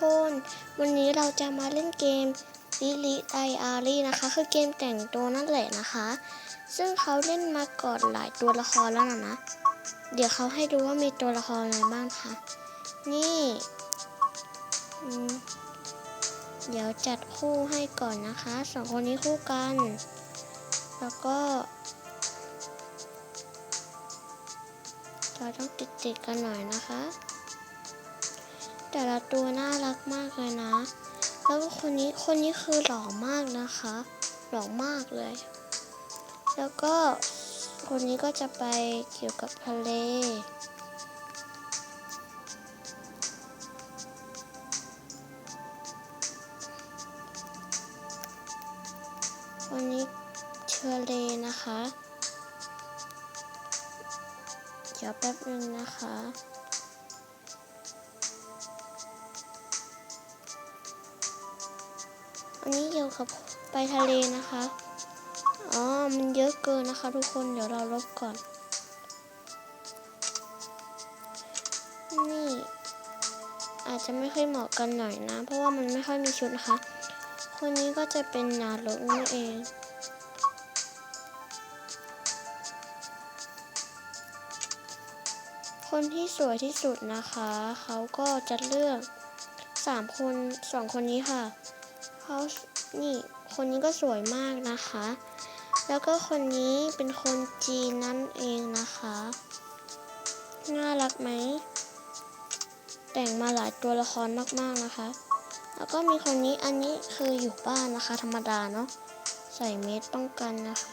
คน วันนี้เราจะมาเล่นเกมลิลิไออารีนะคะ คือเกมแต่งตัวนั่นแหละนะคะ ซึ่งเขาเล่นมาก่อนหลายตัวละครแล้วนะนะ เดี๋ยวเขาให้ดูว่ามีตัวละครอะไรบ้างคะนี่ เดี๋ยวจัดคู่ให้ก่อนนะคะสองคนนี้คู่กัน แล้วก็เราต้องติดๆกันหน่อยนะคะ แต่ละตัวน่ารักมากเลยนะ แล้วคนนี้คนนี้คือหล่อมากนะคะ หล่อมากเลย แล้วก็คนนี้ก็จะไปเกี่ยวกับทะเลวันนี้เชอเลนะคะ เดี๋ยวแป๊บนึงนะคะ ไปทะเลนะคะ อ๋อ มันเยอะเกินนะคะ ทุกคน เดี๋ยวเราลบก่อน นี่ อาจจะไม่ค่อยเหมาะกันหน่อยนะ เพราะว่ามันไม่ค่อยมีชุดนะคะ คนนี้ก็จะเป็นนารุนั่นเองคนที่สวยที่สุดนะคะ เขาก็จะเลือกสามคนสองคนนี้ค่ะ เขา นี่คนนี้ก็สวยมากนะคะ แล้วก็คนนี้เป็นคนจีนนั่นเองนะคะ น่ารักไหม แต่งมาหลายตัวละครมากๆนะคะ แล้วก็มีคนนี้อันนี้คืออยู่บ้านนะคะ ธรรมดาเนาะ ใส่เมสป้องกันนะคะ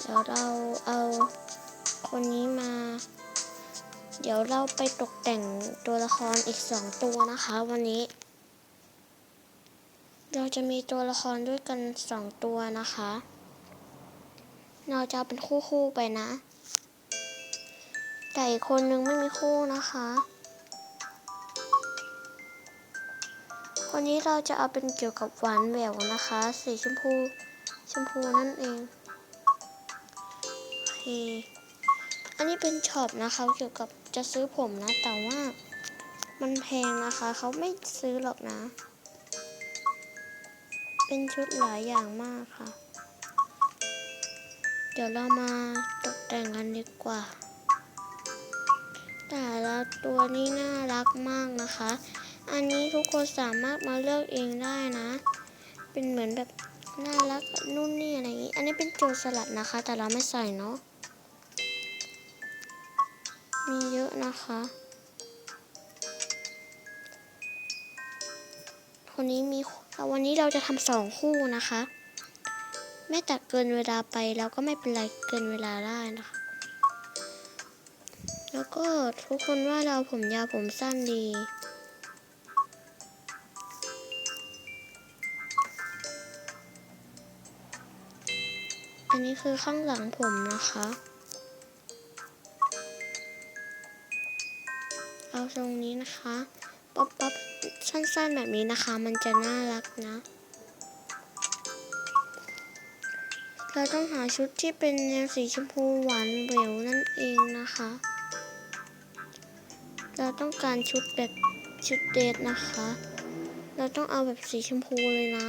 เดี๋ยวเราเอาคนนี้มา เดี๋ยวเราไปตกแต่งตัวละครอีกสองตัวนะคะ วันนี้ เราจะมีตัวละครด้วยกันสองตัวนะคะ เราจะเอาเป็นคู่ๆไปนะ แต่อีกคนนึงไม่มีคู่นะคะ คนนี้เราจะเอาเป็นเกี่ยวกับหวานแหววนะคะ สีชมพูชมพูนั่นเองโอเคอันนี้เป็นช็อปนะคะเกี่ยวกับ จะซื้อผมนะ แต่ว่ามันแพงนะคะ เขาไม่ซื้อหรอกนะ เป็นชุดหลายอย่างมากค่ะ เดี๋ยวเรามาตกแต่งกันดีกว่า แต่ละตัวนี้น่ารักมากนะคะ อันนี้ทุกคนสามารถมาเลือกเองได้นะ เป็นเหมือนแบบน่ารักนู่นนี่อะไรอย่างนี้ อันนี้เป็นโจรสลัดนะคะ แต่เราไม่ใส่เนาะ อะนะคะ คนนี้มีวันนี้เราจะทำสองคู่นะคะ ไม่ตัดเกินเวลาไปแล้วก็ไม่เป็นไรเกินเวลาได้นะคะ แล้วก็ทุกคนว่าเราผมยาวผมสั้นดีอันนี้คือข้างหลังผมนะคะ เอาตรงนี้นะคะป๊อปป๊อปสั้นๆแบบนี้นะคะ มันจะน่ารักนะ เราต้องหาชุดที่เป็นแนวสีชมพูหวานเหววนั่นเองนะคะ เราต้องการชุดแบบชุดเดทนะคะ เราต้องเอาแบบสีชมพูเลยนะ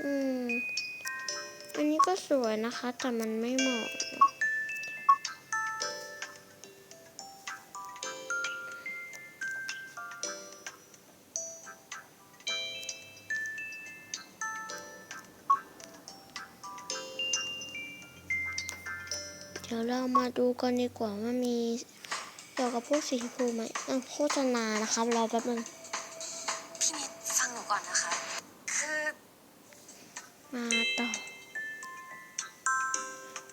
อืมอันนี้ก็สวยนะคะ แต่มันไม่เหมาะ มาดูกันดีกว่าว่ามีเกี่ยวกับพวกสีชมพูไหมอะโฆษณานะครับรอแป๊บนึงพี่นิดฟังหนูก่อนนะคะ คือมาต่อ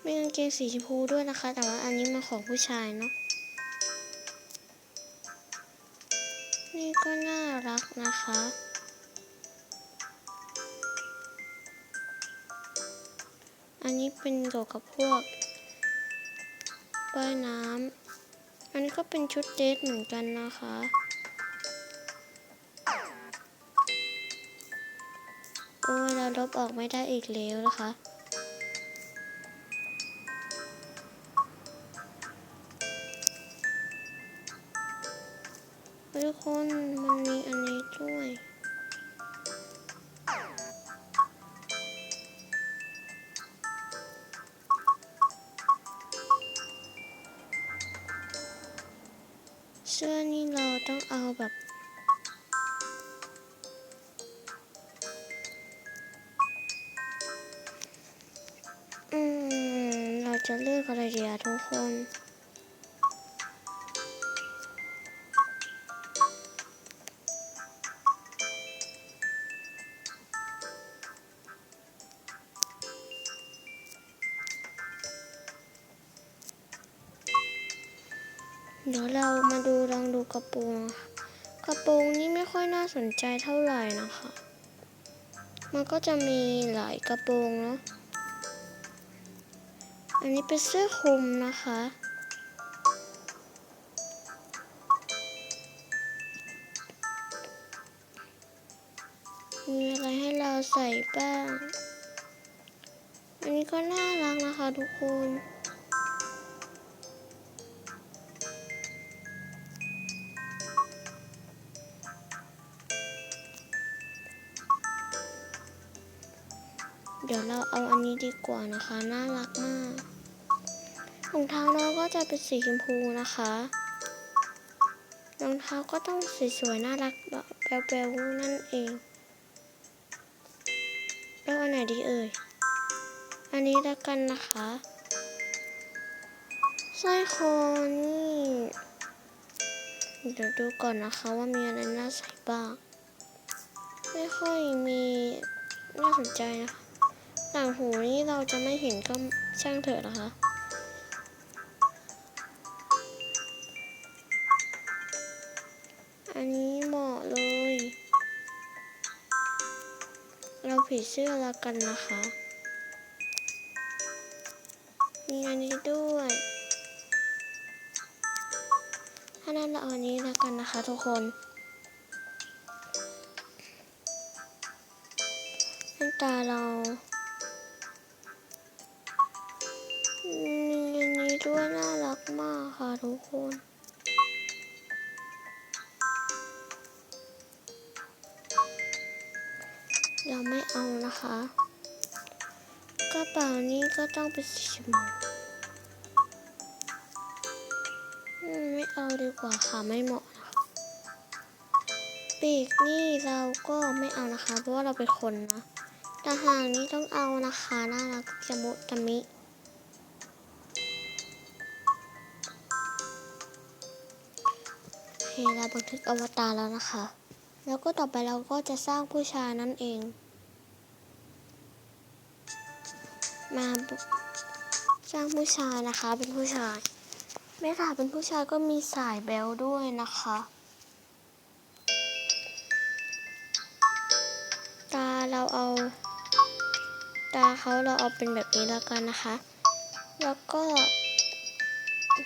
มีกางเกงสีชมพูด้วยนะคะ แต่ว่าอันนี้มันของผู้ชายเนาะนี่ก็น่ารักนะคะอันนี้เป็นเกี่ยวกับพวก ว่ายน้ำอันนี้ก็เป็นชุดเดทเหมือนกันนะคะ โอ้ยเราลบออกไม่ได้อีกแล้วนะคะ จะเลือกอะไรดีอะทุกคนเดี๋ยวเรามาดูลองดูกระโปรงกระโปรงนี่ไม่ค่อยน่าสนใจเท่าไหร่นะคะ มันก็จะมีหลายกระโปรงเนาะ อันนี้เป็นเสื้อคลุมนะคะ มีอะไรให้เราใส่บ้าง อันนี้ก็น่ารักนะคะทุกคนเดี๋ยวเราเอาอันนี้ดีกว่านะคะ น่ารักมาก รองเท้าน้องก็จะเป็นสีชมพูนะคะรองเท้าก็ต้องสวยๆน่ารักแบ๊วๆนั่นเองแล้วอันไหนดีเอ่ย อันนี้ล้วกันนะคะสร้อยคอนี่เดี๋ยวดูก่อนนะคะว่ามีอะไรน่าใส่บ้าง ไม่ค่อยมีน่าสนใจนะคะต่างหูนี่เราจะไม่เห็นก็ช่างเถอะนะคะ เสื้อละกันนะคะ มีอันนี้ด้วยถ้านั้นเราเอาอันนี้และกันนะคะทุกคนแว่ตาเรามีอันนี้ด้วยน่ารักมากค่ะทุกคน เราไม่เอานะคะ กระเป๋านี้ก็ต้องเป็นสีชมพูอืมไม่เอาดีกว่าค่ะไม่เหมาะนะปีกนี่เราก็ไม่เอานะคะ เพราะว่าเราเป็นคนนะแต่หางนี้ต้องเอานะคะน่ารักจมุตะมิโอเคเราบันทึกอวตารแล้วนะคะ แล้วก็ต่อไปเราก็จะสร้างผู้ชายนั่นเอง มาสร้างผู้ชายนะคะ เป็นผู้ชายแม่ค่ะเป็นผู้ชายก็มีสายแบลด้วยนะคะ ตาเราเอา ตาเขาเราเอาเป็นแบบนี้แล้วกันนะคะ แล้วก็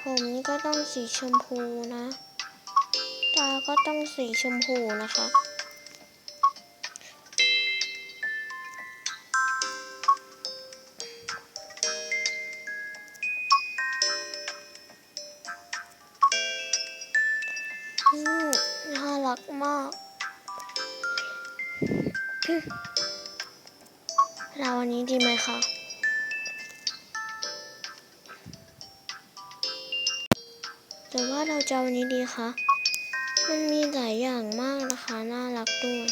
ผมก็ต้องสีชมพูนะาก็ต้องสีชมพูนะคะ อืมน่ารักมาก เราอันนี้ดีไหมคะหรือว่าเราจะเอาอันนี้ดีคะ มันมีหลายอย่างมากนะคะ น่ารักด้วย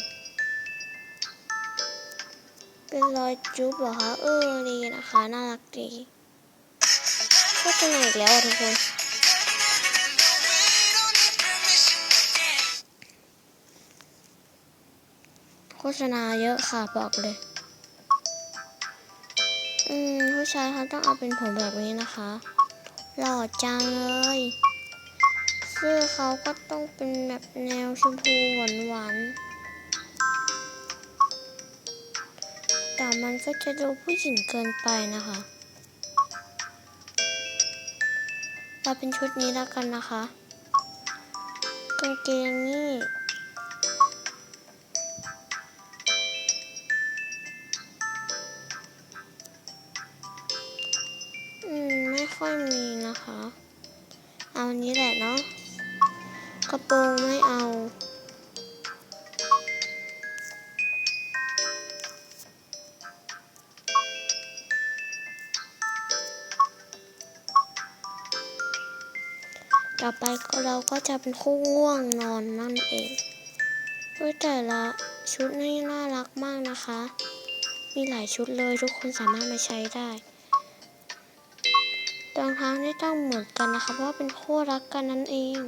เป็นรอยจุ๊บเหรอคะ เออดีนะคะ น่ารักดีโฆษณาอีกแล้วอะทุกคนโฆษณาเยอะค่ะบอกเลย อืมผู้ชายเขาต้องเอาเป็นผมแบบนี้นะคะ หล่อจังเลย เสื้อเขาก็ต้องเป็นแบบแนวชมพูหวานหวานๆแต่มันก็จะดูผู้หญิงเกินไปนะคะเราเป็นชุดนี้แล้วกันนะคะกางเกงนี่อืม ไม่ค่อยมีนะคะ เอาอันนี้แหละเนาะ กระโปรงไม่เอาต่อไปเราก็จะเป็นคู่ง่วงนอนนั่นเองด้วยแต่ละชุดนี่น่ารักมากนะคะ มีหลายชุดเลยทุกคนสามารถมาใช้ได้รองเท้าไม่ต้องเหมือนกันนะคะ เพราะว่าเป็นคู่รักกันนั่นเอง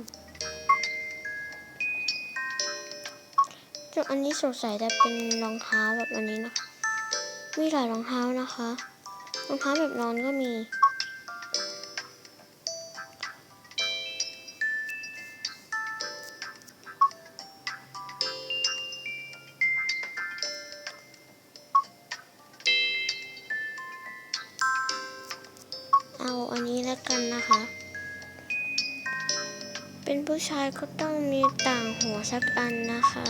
อันนี้สงสัยจะเป็นรองเท้าแบบอันนี้นะคะมีหลายรองเท้านะคะรองเท้าแบบนอนก็มี เอาอันนี้แล้วกันนะคะ เป็นผู้ชายก็ต้องมีต่างหัวสักอันนะคะ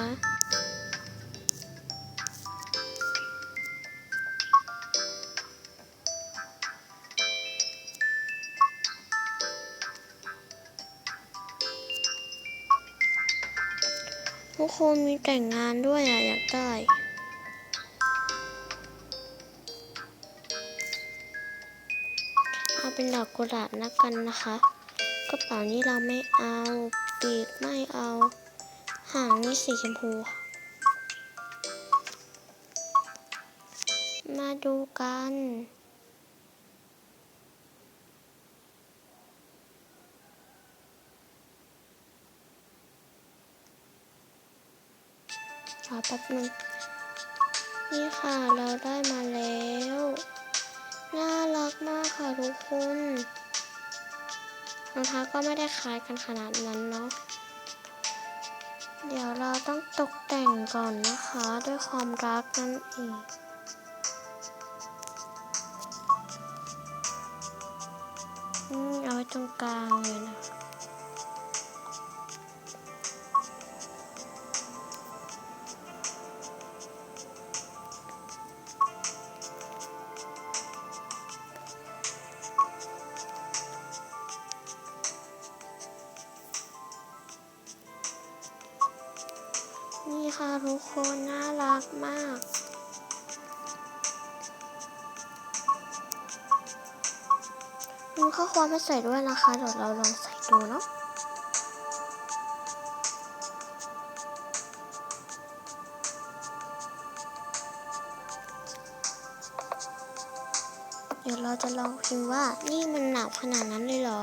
นมีแต่งงานด้วยอะอยากได้ เอาเป็นดอกกุหลาบนักกันนะคะกระเป๋านี้เราไม่เอาปีกไม่เอาหางนี่สีชมพู มาดูกัน ป๊บนึงนี่ค่ะเราได้มาแล้ว น่ารักมากค่ะทุกคนรองเท้าก็ไม่ได้คล้ายกันขนาดนั้นเนาะเดี๋ยวเราต้องตกแต่งก่อนนะคะ ด้วยความรักนั่นเองอืมเอาไว้ตรงกลางเลยนะ ใส่ด้วยนะคะเดี๋ยวเราลองใส่ดูเนาะเดี๋ยวเราจะลองพิมพ์ว่านี่มันหนาวขนาดนั้นเลยเหรอ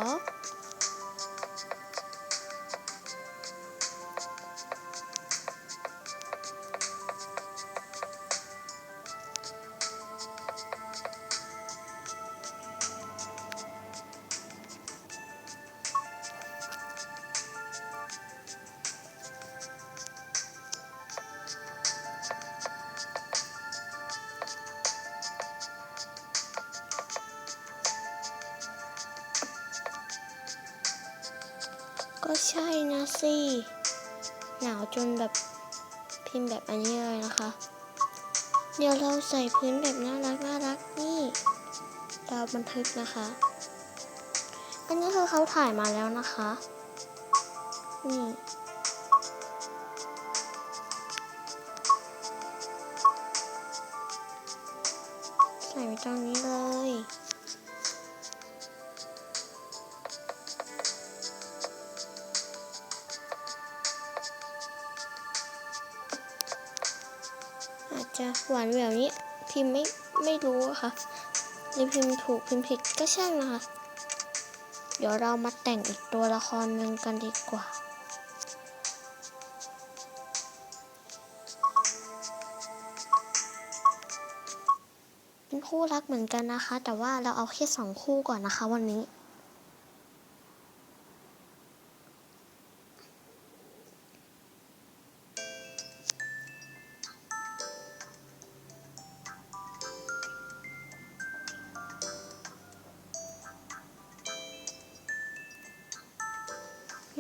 เราใส่พื้นแบบน่ารักน่ารักนี่เราบันทึกนะคะ อันนี้คือเขาถ่ายมาแล้วนะคะ นี่ใส่ไว้ตรงนี้เลย หวานแหววนี้พิมพ์ไม่ไม่รู้ค่ะหรือพิมพ์ถูกพิมพ์ผิดก็ช่างนะคะ เดี๋ยวเรามาแต่งอีกตัวละครหนึ่งกันดีกว่าเป็นคู่รักเหมือนกันนะคะ แต่ว่าเราเอาแค่สองคู่ก่อนนะคะวันนี้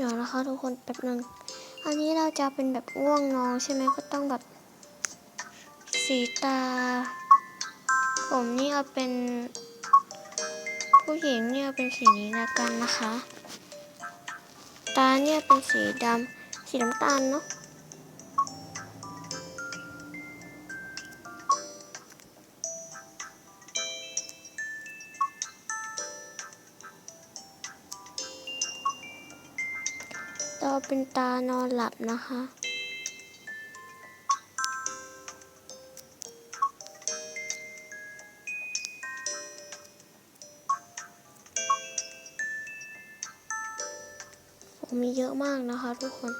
ยวนะคะทุกคนแป๊บนึงอันนี้เราจะเป็นแบบง่วงนอนใช่ไหมก็ต้องแบบ สีตา ผมนี่เอาเป็น ผู้หญิงเนี่ยเอาเป็นสีนี้ละกันนะคะ ตาเนี่ยเป็นสีดำสีน้ำตาลเนาะ เราเป็นตานอนหลับนะคะ ผมมีเยอะมากนะคะทุกคน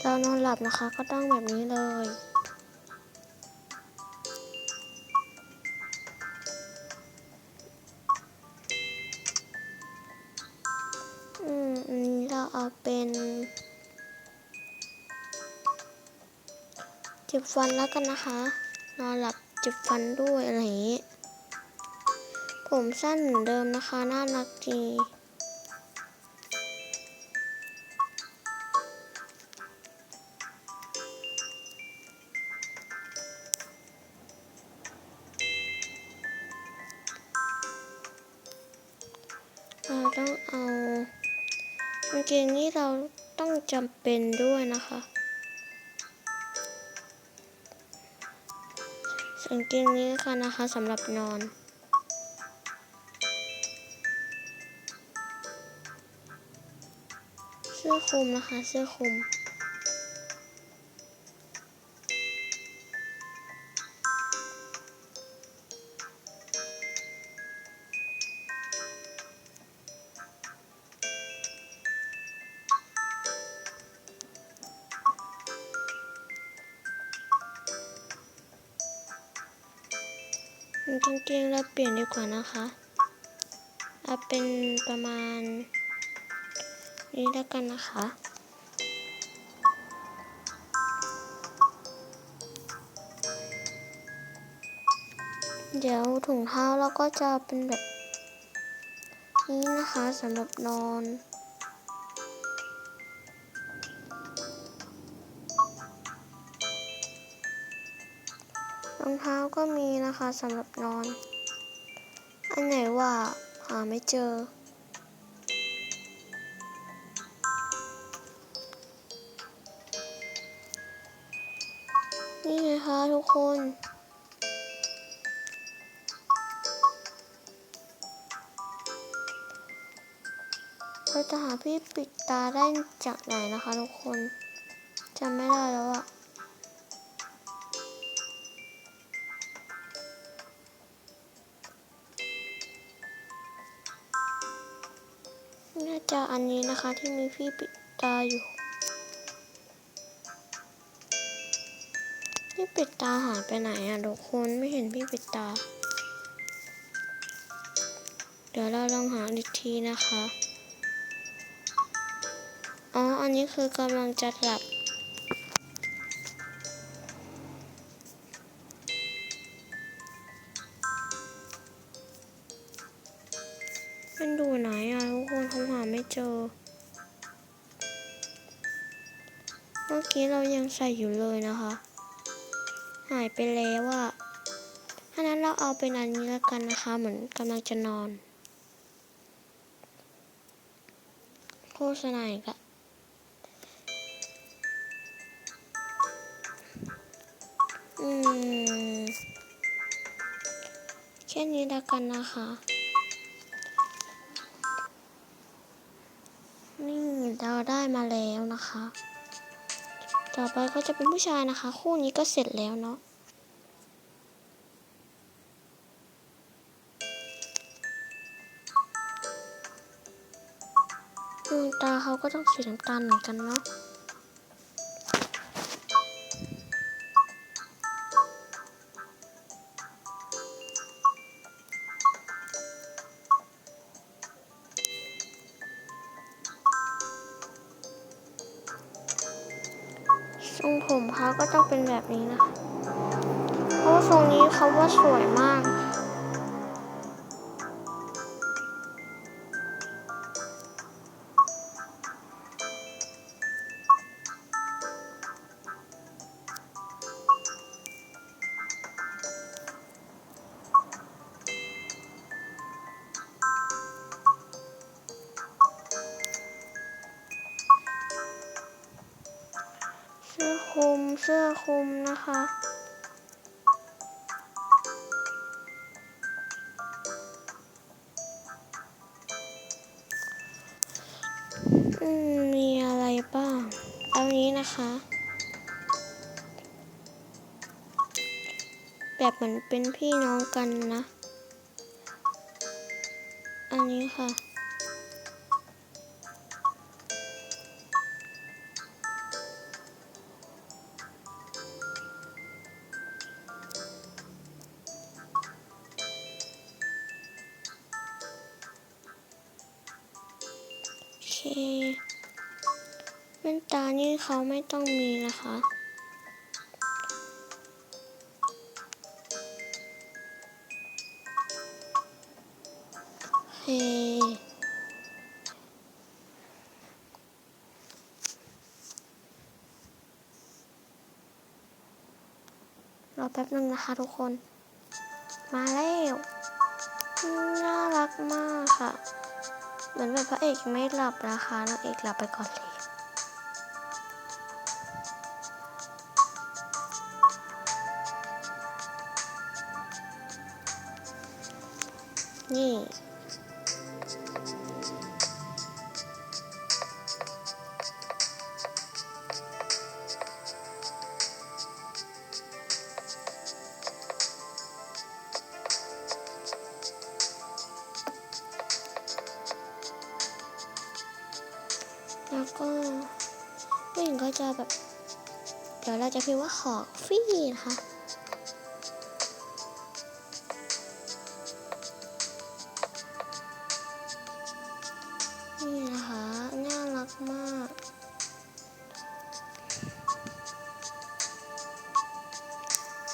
เรานอนหลับนะคะก็ต้องแบบนี้เลย ฟันแล้วกันนะคะ นอนหลับจิบฟันด้วยอะไรอย่างนี้ ผมสั้นเหมือนเดิมนะคะ น่ารักดีเราต้องเอากางเกงนี้เราต้องจำเป็นด้วยนะคะ สังเกงนี้ค่ะนะคะสำหรับนอนเสื้อคลุมนะคะ เสื้อคลุม จริงๆเราเปลี่ยนดีกว่านะคะเอาเป็นประมาณ นี้แล้วกันนะคะเดี๋ยวถุงเท้าเราก็จะเป็นแบบนี้นะคะสำหรับนอน ท้าก็มีนะคะสำหรับนอน อันไหนว่าหาไม่เจอ นี่ไงคะทุกคนเราจะหาพี่ปิดตาได้จากไหนนะคะทุกคนจำไม่ได้แล้วอะ อันนี้นะคะที่มีพี่ปิดตาอยู่พี่ปิดตาหายไปไหนอะทุกคนไม่เห็นพี่ปิดตา เดี๋ยวเราลองหาอีกทีนะคะ อ๋อ อันนี้คือกำลังจะหลับ ใส่อยู่เลยนะคะ หายไปแล้วอะถ้านั้นเราเอาเป็นอันนี้แล้วกันนะคะ เหมือนกำลังจะนอน โฆษณาอีกละอืม แค่นี้แล้วกันนะคะนี่เราได้มาแล้วนะคะ ต่อไปก็จะเป็นผู้ชายนะคะ คู่นี้ก็เสร็จแล้วเนาะดวงตาเขาก็ต้องสีน้ำตาลเหมือนกันเนาะ เขาก็ต้องเป็นแบบนี้นะคะเพราะว่าทรงนี้เขาว่าสวยมาก เสื้อคลุมนะคะอืมมีอะไรบ้าง เอานี้นะคะ แบบเหมือนเป็นพี่น้องกันนะ แว่นตานี่เขาไม่ต้องมีนะคะโอเครอแป๊บนึงนะคะทุกคน มาแล้ว น่ารักมากค่ะ เหมือนแบบพระเอกไม่หลับนะคะนางเอกหลับไปก่อนเลย นี่ แล้วก็ผู้หญิงก็จะแบบ เดี๋ยวเราจะพิมพ์ว่าขอฟรีนะคะ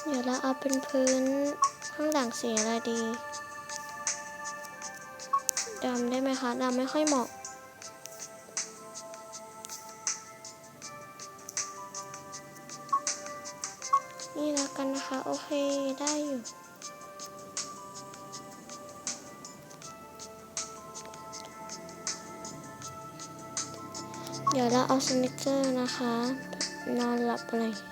เดี๋ยวเราเอาเป็นพื้นข้างหลังสีอะไรดีดำได้ไหมคะดำไม่ค่อยเหมาะนี่แล้วกันนะคะ โอเคได้อยู่เดี๋ยวเราเอาสนิกเกอร์นะคะ นอนหลับเลย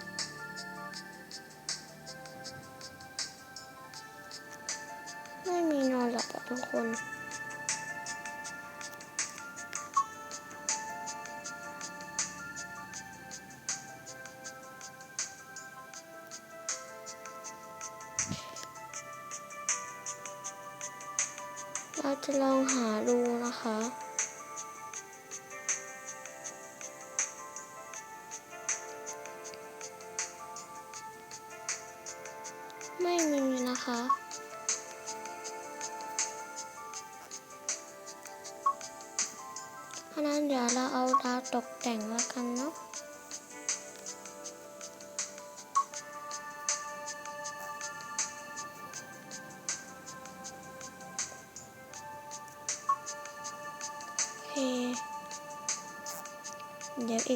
จะลองหาดูนะคะ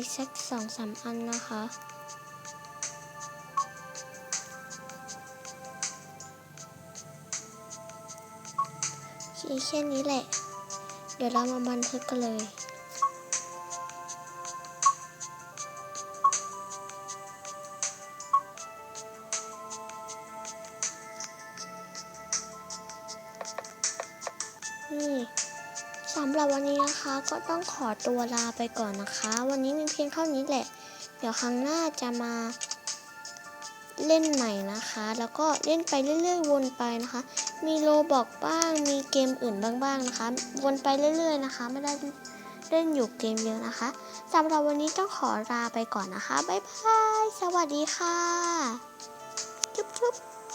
อีกสักสองสามอันนะคะชีแค่นี้แหละ เดี๋ยวเรามาบันทึกกันเลย ก็ต้องขอตัวลาไปก่อนนะคะ วันนี้มีเพียงเท่านี้แหละ เดี๋ยวครั้งหน้าจะมาเล่นใหม่นะคะ แล้วก็เล่นไปเรื่อยๆ วนไปนะคะ มีโลบอกบ้าง มีเกมอื่นบ้างๆนะคะ วนไปเรื่อยๆนะคะ ไม่ได้เล่นอยู่เกมเยอะนะคะสำหรับวันนี้ต้องขอลาไปก่อนนะคะ บ๊ายบาย สวัสดีค่ะ จุ๊บๆ